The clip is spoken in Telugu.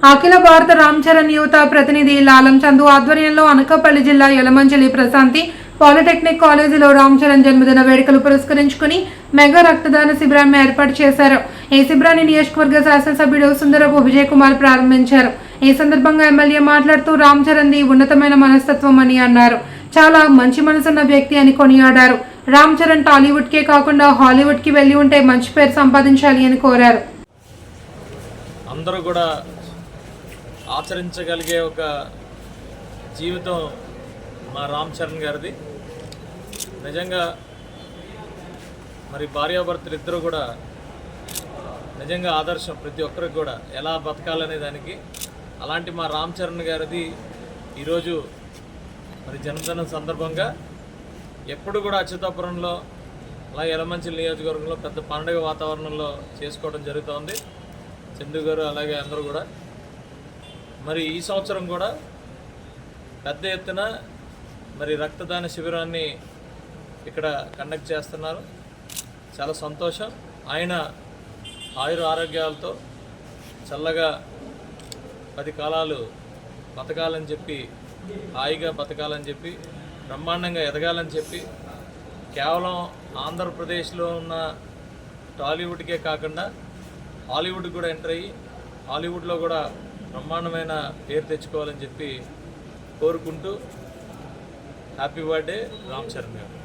అఖిల భారత రామ్ చరణ్ యువత ప్రతినిధి లాలం చందు ఆధ్వర్యంలో అనకాపల్లి జిల్లా యలమంచిలి ప్రశాంతి పాలిటెక్నిక్ కాలేజీలో రామ్ చరణ్ జన్మదిన వేడుకలు పురస్కరించుకుని మెగా రక్తదాన శిబిరాన్ని ఏర్పాటు చేశారు. ఈ శిబిరాన్ని నియోజకవర్గ శాసనసభ్యుడు సుందరపు విజయ్ కుమార్ ప్రారంభించారు. ఈ సందర్భంగా ఎమ్మెల్యే మాట్లాడుతూ రామ్ చరణ్ది ఉన్నతమైన మనస్తత్వం అని అన్నారు. చాలా మంచి మనసున్న వ్యక్తి అని కొనియాడారు. రామ్ చరణ్ టాలీవుడ్కే కాకుండా హాలీవుడ్కి వెళ్ళి ఉంటే మంచి పేరు సంపాదించాలి అని కోరారు. అందరూ కూడా ఆచరించగలిగే ఒక జీవితం మా రామ్ చరణ్ గారిది. నిజంగా మరి భార్యాభర్తలు ఇద్దరు కూడా నిజంగా ఆదర్శం ప్రతి ఒక్కరికి కూడా ఎలా బతకాలనే దానికి. అలాంటి మా రామ్ చరణ్ గారిది ఈరోజు మరి జన్మదినం సందర్భంగా ఎప్పుడు కూడా అచ్యుతాపురంలో అలాగే ఎలమంచి నియోజకవర్గంలో పెద్ద పండుగ వాతావరణంలో చేసుకోవడం జరుగుతోంది. చందు గారు అలాగే అందరూ కూడా మరి ఈ సంవత్సరం కూడా పెద్ద ఎత్తున మరి రక్తదాన శిబిరాన్ని ఇక్కడ కండక్ట్ చేస్తున్నారు. చాలా సంతోషం. ఆయన ఆయుర ఆరోగ్యాలతో చల్లగా పది కాలాలు బతకాలని చెప్పి హాయిగా బతకాలని చెప్పి బ్రహ్మాండంగా ఎదగాలని చెప్పి కేవలం ఆంధ్రప్రదేశ్లో ఉన్న టాలీవుడ్కే కాకుండా హాలీవుడ్ కూడా ఎంటర్ అయ్యి హాలీవుడ్లో కూడా బ్రహ్మాండమైన పేరు తెచ్చుకోవాలని చెప్పి కోరుకుంటూ హ్యాపీ బర్త్డే రామ్ చరణ్ గారు.